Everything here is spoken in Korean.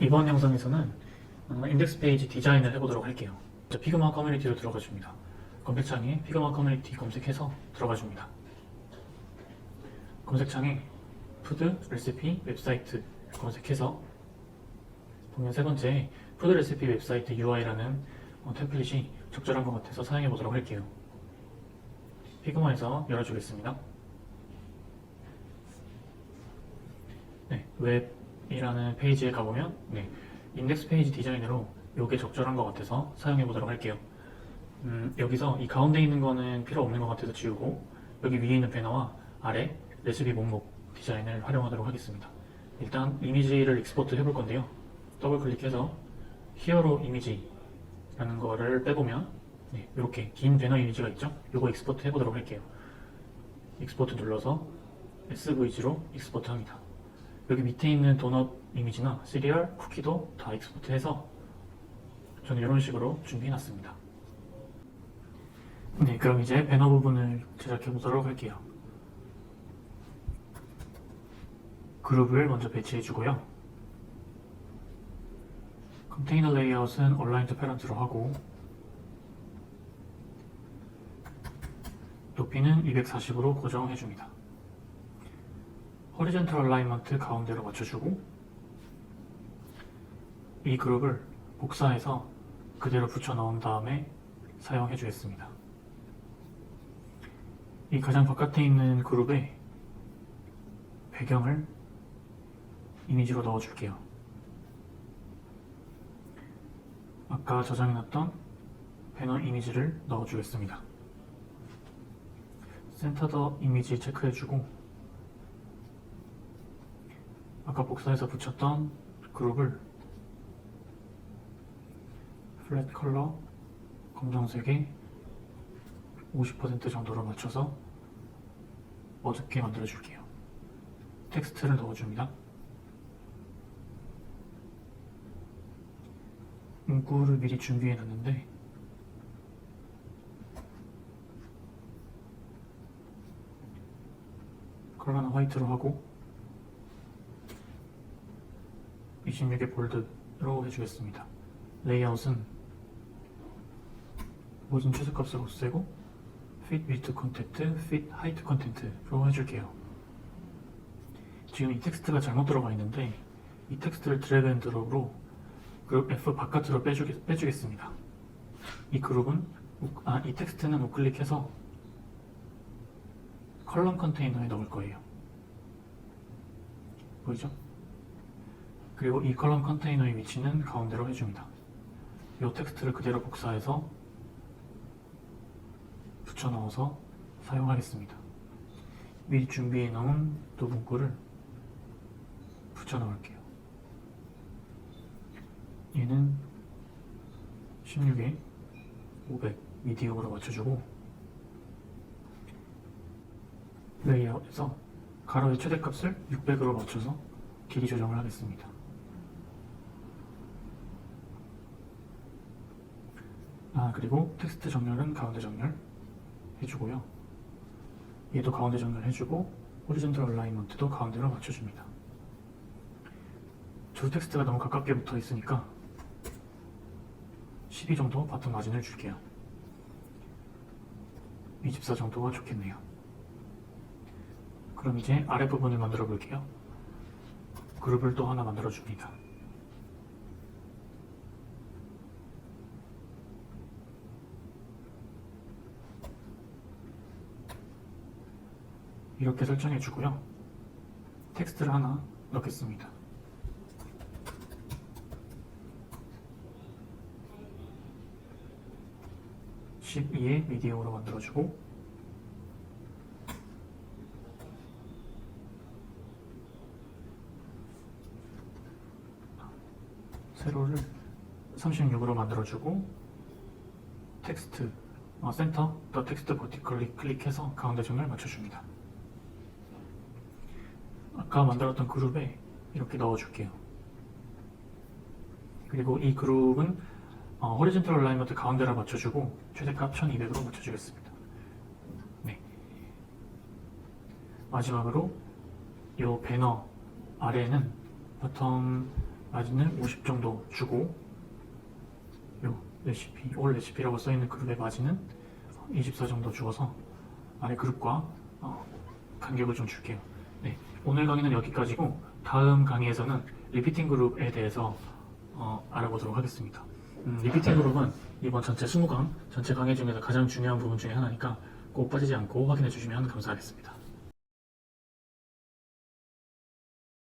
이번 영상에서는 어, 인덱스 페이지 디자인을 해보도록 할게요. 자, 피그마 커뮤니티로 들어가 줍니다. 검색창에 피그마 커뮤니티 검색해서 들어가 줍니다. 검색창에 푸드 레시피 웹사이트 검색해서 보면 세 번째 푸드 레시피 웹사이트 UI라는 어, 템플릿이 적절한 것 같아서 사용해 보도록 할게요. 피그마에서 열어주겠습니다. 네, 웹 이라는 페이지에 가보면 네, 인덱스 페이지 디자인으로 이게 적절한 것 같아서 사용해 보도록 할게요. 음, 여기서 이 가운데 있는 거는 필요 없는 것 같아서 지우고 여기 위에 있는 배너와 아래 레시피 목록 디자인을 활용하도록 하겠습니다. 일단 이미지를 익스포트 해볼 건데요. 더블 클릭해서 히어로 이미지라는 거를 빼보면 네, 이렇게 긴 배너 이미지가 있죠? 이거 익스포트 해보도록 할게요. 익스포트 눌러서 SVG로 익스포트 합니다. 여기 밑에 있는 도넛 이미지나 시리얼, 쿠키도 다 익스포트해서 저는 이런 식으로 준비해놨습니다. 네, 그럼 이제 배너 부분을 제작해 보도록 할게요. 그룹을 먼저 배치해 주고요. 컨테이너 레이아웃은 얼라인드 페런트로 하고 높이는 240으로 고정해 줍니다. 호리젠털 얼라이먼트 가운데로 맞춰주고 이 그룹을 복사해서 그대로 붙여 넣은 다음에 사용해 주겠습니다. 이 가장 바깥에 있는 그룹에 배경을 이미지로 넣어 줄게요. 아까 저장해 놨던 배너 이미지를 넣어 주겠습니다. 센터 더 이미지 체크해 주고 아까 복사해서 붙였던 그룹을 플랫 컬러 검정색에 50% 정도로 맞춰서 어둡게 만들어 줄게요. 텍스트를 넣어줍니다. 문구를 미리 준비해 놨는데 컬러는 화이트로 하고 26의 볼드로 해주겠습니다. 레이아웃은 모든 최소값을 없애고 fit width content, fit height content로 해줄게요. 지금 이 텍스트가 잘못 들어가 있는데 이 텍스트를 드래그 앤 드롭으로 그룹 F 바깥으로 빼주겠, 빼주겠습니다. 이 그룹은 우- 아, 이 텍스트는 우클릭해서 컬럼 컨테이너에 넣을 거예요. 보이죠? 그리고 이 컬럼 컨테이너의 위치는 가운데로 해줍니다. 이 텍스트를 그대로 복사해서 붙여 넣어서 사용하겠습니다. 미리 준비해 놓은 두 문구를 붙여 넣을게요. 얘는 16에 500 미디움으로 맞춰주고 레이아웃에서 가로의 최대값을 600으로 맞춰서 길이 조정을 하겠습니다. 아 그리고 텍스트 정렬은 가운데 정렬 해주고요. 얘도 가운데 정렬 해주고 호리젠털 얼라이먼트도 가운데로 맞춰줍니다. 주 텍스트가 너무 가깝게 붙어 있으니까 12 정도 바텀 마진을 줄게요. 24 정도가 좋겠네요. 그럼 이제 아랫부분을 만들어 볼게요. 그룹을 또 하나 만들어 줍니다. 이렇게 설정해 주고요. 텍스트를 하나 넣겠습니다. (12의) 미디움으로 만들어주고 세로를 36으로 만들어주고 텍스트 어, 센터 더 텍스트 버티컬리 클릭해서 가운데 점을 맞춰줍니다. 아까 만들었던 그룹에 이렇게 넣어줄게요. 그리고 이 그룹은 어, 호리젠털 얼라이먼트 가운데로 맞춰주고 최대값 1200으로 맞춰주겠습니다. 네. 마지막으로 이 배너 아래에는 바텀 마진을 50 정도 주고 요 레시피 올 레시피라고 써있는 그룹의 마진은 24 정도 주어서 아래 그룹과 어, 간격을 좀 줄게요. 네, 오늘 강의는 여기까지고 다음 강의에서는 리피팅 그룹에 대해서 어, 알아보도록 하겠습니다. 음, 리피팅 그룹은 이번 전체 20강 전체 강의 중에서 가장 중요한 부분 중에 하나니까 꼭 빠지지 않고 확인해 주시면 감사하겠습니다.